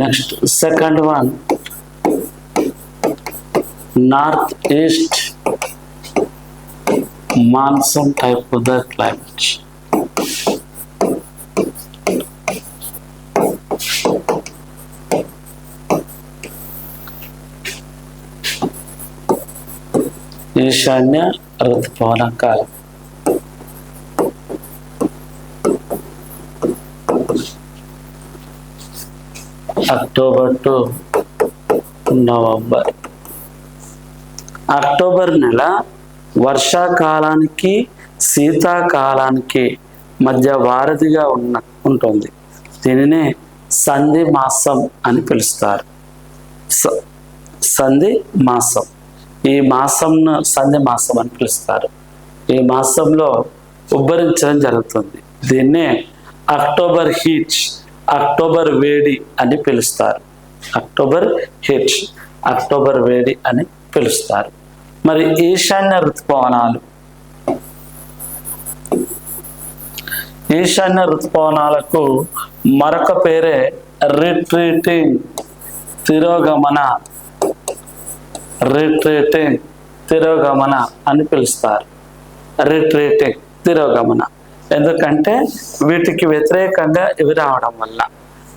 Next second one north east monsoon type of the climate ఈశాన్య ఋతుపవన October to November October నెల వర్షాకాలానికి శీతాకాలానికి మధ్య వారధిగా ఉన్న ఉంటుంది. దీనినే సంధి మాసం అని పిలుస్తారు. సంధి మాసం. ఈ మాసంను సంధి మాసం అని పిలుస్తారు. ఈ మాసంలో ఉబ్బరించడం జరుగుతుంది. దీన్నే అక్టోబర్ హీట్ అక్టోబర్ వేడి అని పిలుస్తారు. అక్టోబర్ హీట్ అక్టోబర్ వేడి అని పిలుస్తారు. మరి ఈశాన్య ఋతుపవనాలు? ఈశాన్య ఋతుపవనాలకు మరొక పేరే రిట్రీటింగ్ తిరోగమన రిట్రీటింగ్ తిరోగమన అని పిలుస్తారు. రిట్రీటింగ్ తిరోగమన. ఎందుకంటే వీటికి వ్యతిరేకంగా ఇవి రావడం వల్ల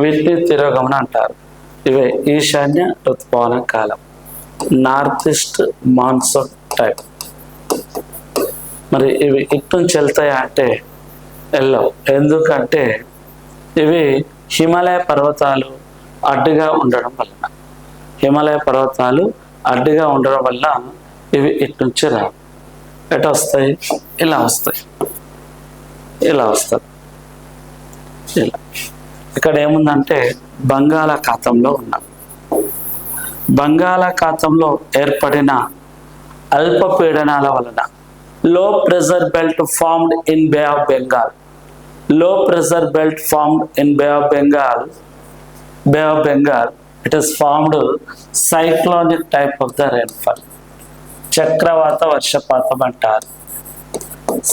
వీటిని తిరోగమన అంటారు. ఇవే ఈశాన్య ఋతుపవన కాలం. నార్త్ ఈస్ట్ మాన్సూన్ టైప్ మరి ఇవి ఇటు నుంచి వెళ్తాయా అంటే వెళ్ళవు. ఎందుకంటే ఇవి హిమాలయ పర్వతాలు అడ్డుగా ఉండడం వలన. హిమాలయ పర్వతాలు అడ్డుగా ఉండడం వల్ల ఇవి ఇటు నుంచి రావు. ఎటు వస్తాయి ఇలా వస్తాయి. ఇలా వస్తుంది. ఇలా. ఇక్కడ ఏముందంటే బంగాళాఖాతంలో ఉన్నాం బంగాళాఖాతంలో ఏర్పడిన అల్పపీడనాల వలన low pressure belt formed in Bay of Bengal. Low pressure belt formed in Bay of Bengal Bay of Bengal it is formed cyclonic type of the rainfall చక్రవాత వర్షపాతం అంటారు.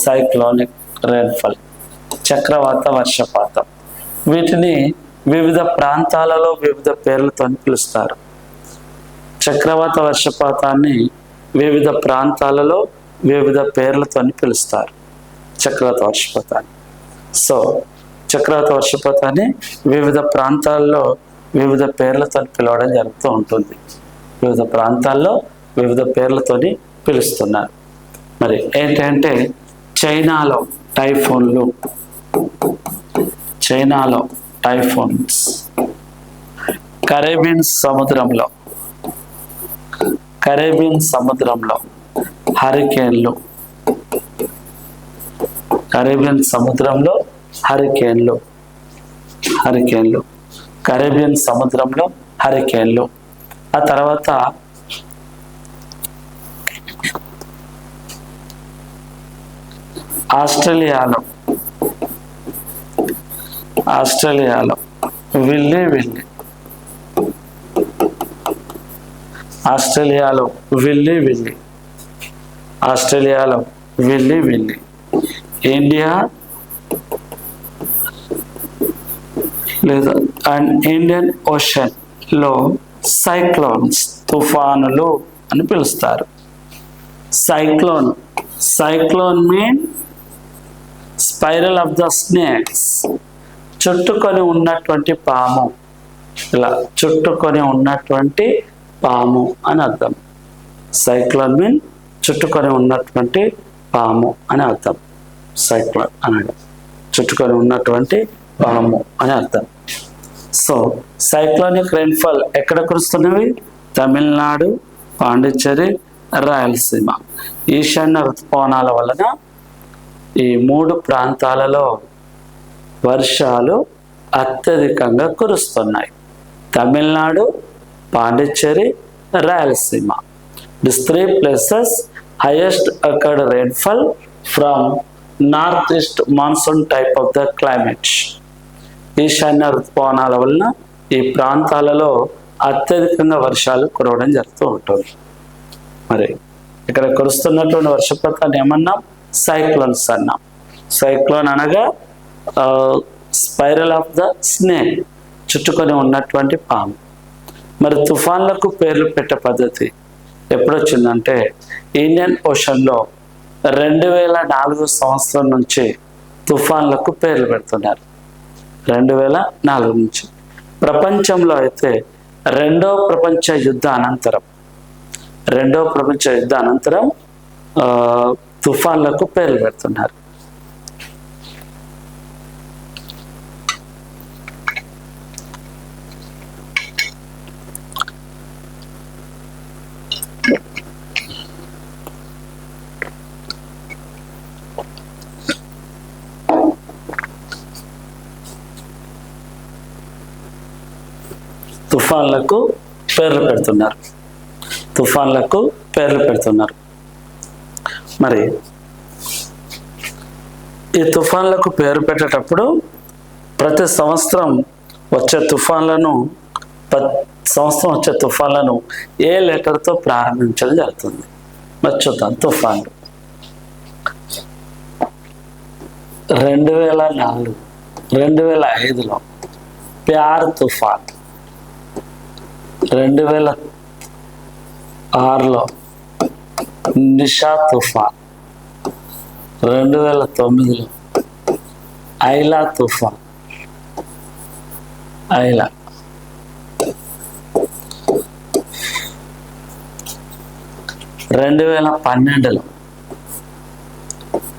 సైక్లోనిక్ రెయిన్ఫాల్ చక్రవాత వర్షపాతం. వీటిని వివిధ ప్రాంతాలలో వివిధ పేర్లతో పిలుస్తారు. చక్రవాత వర్షపాతాన్ని వివిధ ప్రాంతాలలో వివిధ పేర్లతో పిలుస్తారు. చక్రవాత వర్షపాతాన్ని. సో చక్రవాత వర్షపాతాన్ని వివిధ ప్రాంతాల్లో వివిధ పేర్లతో పిలవడం జరుగుతూ ఉంటుంది. వివిధ ప్రాంతాల్లో వివిధ పేర్లతోని పిలుస్తున్నారు. మరి ఏంటంటే చైనాలో టైఫోన్లు. చైనాలో టైఫోన్స్. కరేబియన్ సముద్రంలో. కరేబియన్ సముద్రంలో హరికేన్లు. కరేబియన్ సముద్రంలో హరికేన్లు. హరికేన్లు. కరేబియన్ సముద్రంలో హరికేన్లు. ఆ తర్వాత ఆస్ట్రేలియాలో. ఆస్ట్రేలియాలో. విల్లి విల్లి ఆస్ట్రేలియాలో విల్లి విల్లి ఆస్ట్రేలియాలో విల్లి విల్లి ఇండియా? లేదా అండ్ ఇండియన్ ఓషన్లో సైక్లోన్స్ తుఫానులు అని పిలుస్తారు. Cyclone. Cyclone mean spiral of the snakes చుట్టుకొని ఉన్నటువంటి పాము. ఇలా చుట్టుకొని ఉన్నటువంటి పాము అని అర్థం. సైక్లోన్ మీన్ చుట్టుకొని ఉన్నటువంటి పాము అని అర్థం. సైక్లోన్ అనగా చుట్టుకొని ఉన్నటువంటి పాము అని అర్థం. సో సైక్లోనిక్ రెయిన్ఫాల్ ఎక్కడ కురుస్తున్నవి? తమిళనాడు పాండిచ్చేరి రాయలసీమ. ఈశాన్య ఋతుపవనాల వలన ఈ మూడు ప్రాంతాలలో వర్షాలు అత్యధికంగా కురుస్తున్నాయి. Tamil Nadu Pondicherry Rayalaseema. This three places highest accord rainfall from north east monsoon type of the climate ఈశాన్య ఋతుపవనాల వలన ఈ ప్రాంతాలలో అత్యధికంగా వర్షాలు కురవడం జరుగుతూ ఉంటుంది. మరి ఇక్కడ కురుస్తున్నటువంటి వర్షపాతాన్ని ఏమన్నాం? సైక్లోన్స్ అన్నాం సైక్లోన్ అనగా స్పైరల్ ఆఫ్ ద స్నేక్ చుట్టుకొని ఉన్నటువంటి పాము. మరి తుఫాన్లకు పేర్లు పెట్టే పద్ధతి ఎప్పుడొచ్చిందంటే ఇండియన్ ఓషన్లో రెండు వేల నాలుగు సంవత్సరం నుంచి తుఫాన్లకు పేర్లు పెడుతున్నారు. రెండు వేల నాలుగు నుంచి. ప్రపంచంలో అయితే రెండో ప్రపంచ యుద్ధ అనంతరం రెండో ప్రపంచ యుద్ధ అనంతరం తుఫాన్లకు పేర్లు పెడుతున్నారు తుఫాన్లకు పేర్లు పెడుతున్నారు తుఫాన్లకు పేర్లు పెడుతున్నారు మరి ఈ తుఫాన్లకు పేరు పెట్టేటప్పుడు ప్రతి సంవత్సరం వచ్చే తుఫాన్లను సంవత్సరం వచ్చే తుఫాన్లను ఏ లెటర్తో ప్రారంభించడం జరుగుతుంది? మరి చూద్దాం. తుఫాన్లు. రెండు వేల నాలుగు రెండు వేల ఐదులో ప్యార్ తుఫాన్. రెండు వేల ఆరులో నిషా తుఫాన్ రెండు వేల తొమ్మిదిలో ఐలా తుఫాన్ ఐలా. రెండు వేల పన్నెండులో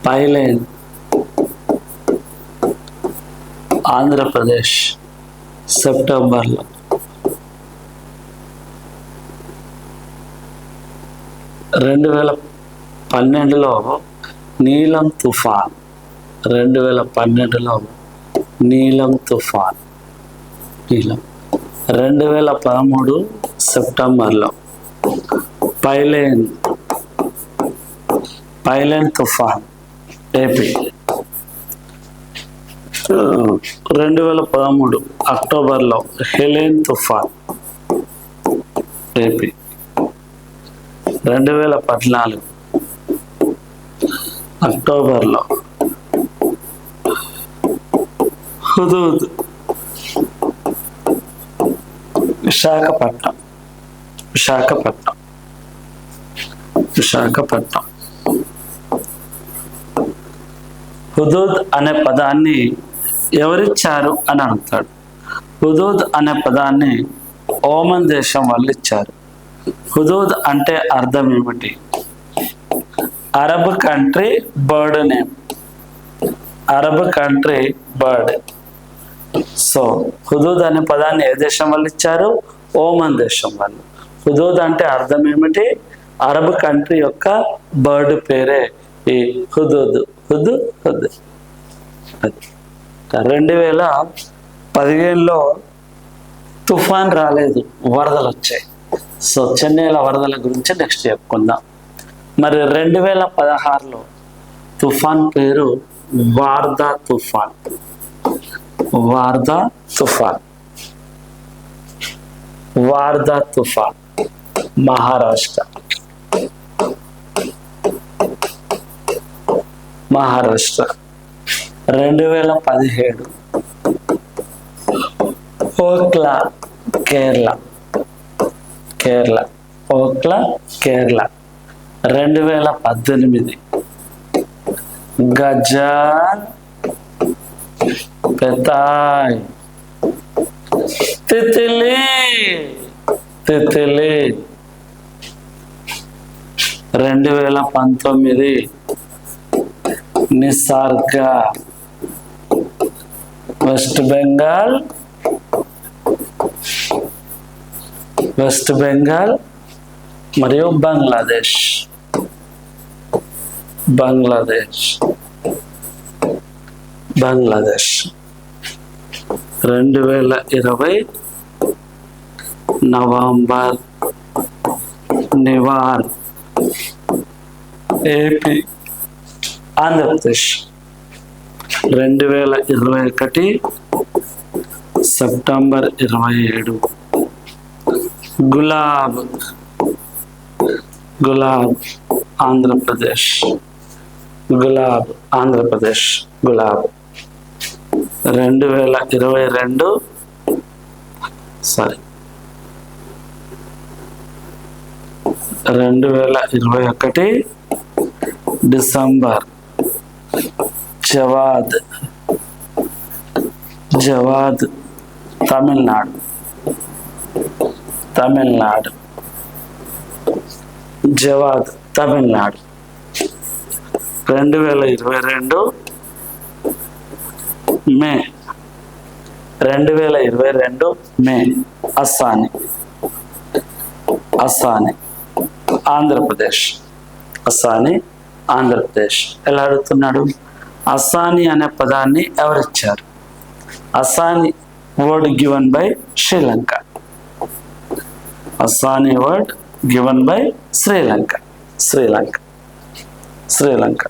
పైలైన్ ఆంధ్రప్రదేశ్ సెప్టెంబర్లో రెండు వేల పన్నెండులో నీలం తుఫాన్. రెండు వేల పన్నెండులో నీలం తుఫాన్. నీలం. రెండు వేల పదమూడు సెప్టెంబర్లో పైలేన్ పైలేన్ తుఫాన్ ఏపీ. రెండు వేల పదమూడు అక్టోబర్లో హెలెన్ తుఫాన్ ఏపీ. రెండు వేల పద్నాలుగు అక్టోబర్లో హుదూద్ విశాఖపట్నం విశాఖపట్నం విశాఖపట్నం. హుదూద్ అనే పదాన్ని ఎవరిచ్చారు అని అంటాడు హుదూద్ అనే పదాన్ని ఓమన్ దేశం వాళ్ళు ఇచ్చారు హుదూద్ అంటే అర్థం ఏమిటి? Arab country bird name. Arab country bird. So Hudhud అనే పదాన్ని ఏ దేశం వాళ్ళు ఇచ్చారు? ఓమన్ దేశం వాళ్ళు. హుదూద్ అంటే అర్థం ఏమిటి? అరబ్ కంట్రీ యొక్క బర్డ్ పేరే ఈ హుదూద్. హుద్ హుద్. రెండు వేల పదిహేనులో తుఫాన్ రాలేదు వరదలు వచ్చాయి. సో చెన్నైల వరదల గురించి నెక్స్ట్ చెప్పుకుందాం. మరి రెండు వేల పదహారులో తుఫాన్ పేరు వార్దా తుఫాన్. వార్దా తుఫాన్. వార్దా తుఫాన్ మహారాష్ట్ర. మహారాష్ట్ర. రెండు వేల పదిహేడు ఓక్లా కేరళ. కేరళ. ఓక్ల కేరళ. రెండు వేల పద్దెనిమిది. గజాన్ పెతాయ్. తితిలి తితిలి. రెండు వేల పంతొమ్మిది. నిసర్గ వెస్ట్ బెంగాల్ వెస్ట్ బెంగాల్ మరియు బంగ్లాదేశ్. బంగ్లాదేశ్. బంగ్లాదేశ్. రెండు వేల ఇరవై నవంబర్ నివార్. ఏపీ. ఆంధ్రప్రదేశ్. రెండు వేల ఇరవై ఒకటి సెప్టెంబర్ ఇరవై ఏడు. గులాబ్. గులాబ్ ఆంధ్రప్రదేశ్. గులాబ్ ఆంధ్రప్రదేశ్ గులాబ్. రెండు వేల ఇరవై రెండు. సారీ. రెండు వేల ఇరవై ఒకటి December. Jawad. Jawad Tamil Nadu. Tamil Nadu. Jawad Tamil Nadu. రెండు వేల ఇరవై రెండు మే. రెండు వేల ఇరవై రెండు మే. అస్సాని. అస్సాని. ఆంధ్రప్రదేశ్. అస్సాని ఆంధ్రప్రదేశ్. ఎలా అడుగుతున్నాడు? అస్సాని అనే పదాన్ని ఎవరిచ్చారు? Asani word given by Sri Lanka. Asani word given by Sri Lanka Sri Lanka Sri Lanka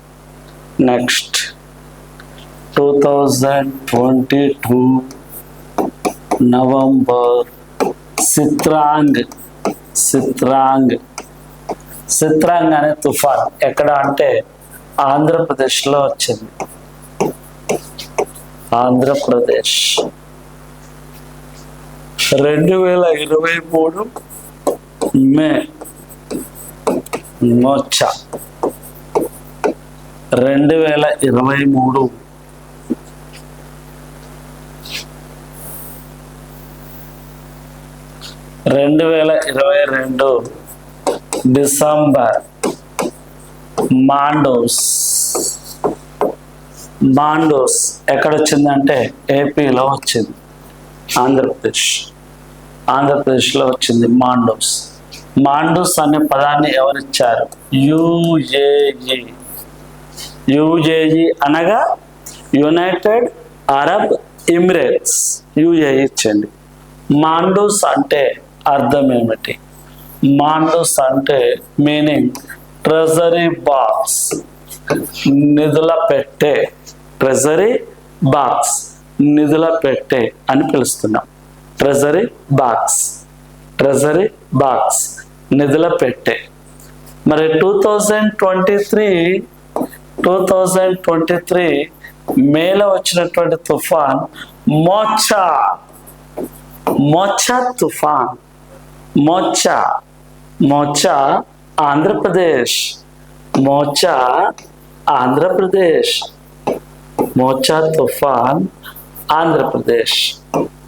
next two thousand twenty two November Sitrang Sitrang Sitrang అనే తుఫాన్ ఎక్కడ అంటే ఆంధ్రప్రదేశ్లో వచ్చింది. ఆంధ్రప్రదేశ్. రెండు వేల ఇరవై మూడు మే మోచ రెండు వేల ఇరవై మూడు. రెండు వేల ఇరవై రెండు డిసెంబర్ మాండోస్. మాండోస్ ఎక్కడ వచ్చిందంటే ఏపీలో వచ్చింది. ఆంధ్రప్రదేశ్. ఆంధ్రప్రదేశ్లో వచ్చింది మాండోస్. మాండూస్ అనే పదాన్ని ఎవరిచ్చారు? యుఏఈ యుఏఈ అనగా యునైటెడ్ అరబ్ ఎమిరేట్స్. యుఏఈ ఇచ్చండి మాండూస్ అంటే అర్థం ఏమిటి మాండూస్ అంటే మీనింగ్ ట్రెజరీ బాక్స్. నిధుల పెట్టే ట్రెజరీ బాక్స్. నిధుల పెట్టే అని పిలుస్తున్నాం. Treasury box. Treasury box. నిధుల పెట్టే మరి two thousand twenty three two thousand twenty three మేలో వచ్చినటువంటి తుఫాన్ మోచా మోచా తుఫాన్. మోచా మోచా ఆంధ్రప్రదేశ్. మోచా ఆంధ్రప్రదేశ్. మోచా తుఫాన్ ఆంధ్రప్రదేశ్.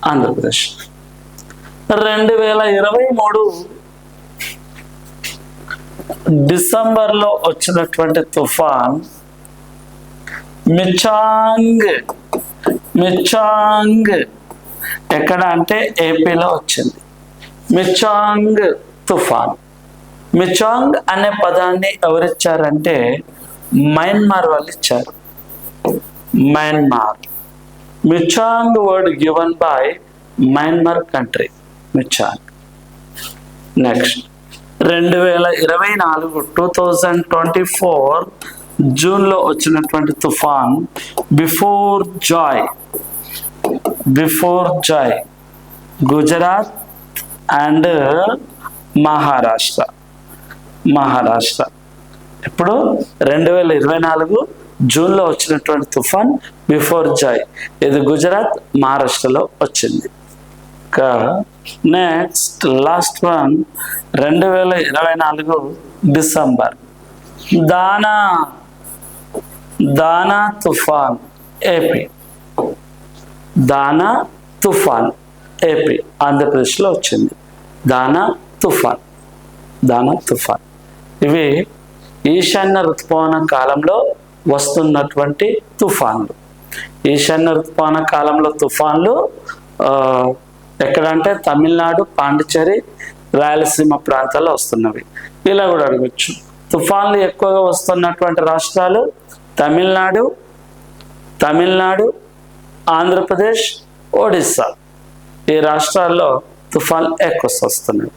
ఆంధ్రప్రదేశ్. రెండు వేల ఇరవై మూడు డిసెంబర్లో వచ్చినటువంటి తుఫాన్ మిచాంగ్ మిచాంగ్ ఎక్కడ అంటే ఏపీలో వచ్చింది. మిచాంగ్ తుఫాన్. మిచాంగ్ అనే పదాన్ని ఎవరిచ్చారంటే మయన్మార్ వాళ్ళు ఇచ్చారు Myanmar. Michaung word given by Myanmar country. Michaung next. రెండు వేల ఇరవై నాలుగు టూ థౌజండ్ ట్వంటీ ఫోర్ జూన్లో వచ్చినటువంటి తుఫాన్ Biparjoy. Biparjoy. Gujarat and Maharashtra. Maharashtra. ఇప్పుడు రెండు వేల ఇరవై నాలుగు జూన్లో వచ్చినటువంటి తుఫాన్ బిఫోర్ జాయ్. ఇది గుజరాత్ మహారాష్ట్రలో వచ్చింది. ఇంకా నెక్స్ట్ లాస్ట్ వన్ రెండు వేల ఇరవై నాలుగు డిసెంబర్. దానా దానా తుఫాన్ ఏపీ దానా తుఫాన్ ఏపీ ఆంధ్రప్రదేశ్లో వచ్చింది. దానా తుఫాన్ దానా తుఫాన్. ఇవి ఈశాన్య ఋతుపవన కాలంలో వస్తున్నటువంటి తుఫాన్లు. ఈశాన్య ఋతుపవన కాలంలో తుఫాన్లు ఎక్కడంటే తమిళనాడు పాండిచ్చేరి రాయలసీమ ప్రాంతాల్లో వస్తున్నవి. ఇలా కూడా అడగచ్చు. తుఫాన్లు ఎక్కువగా వస్తున్నటువంటి రాష్ట్రాలు తమిళనాడు తమిళనాడు ఆంధ్రప్రదేశ్ ఒడిస్సా. ఈ రాష్ట్రాల్లో తుఫాన్ ఎక్కువ వస్తున్నాయి.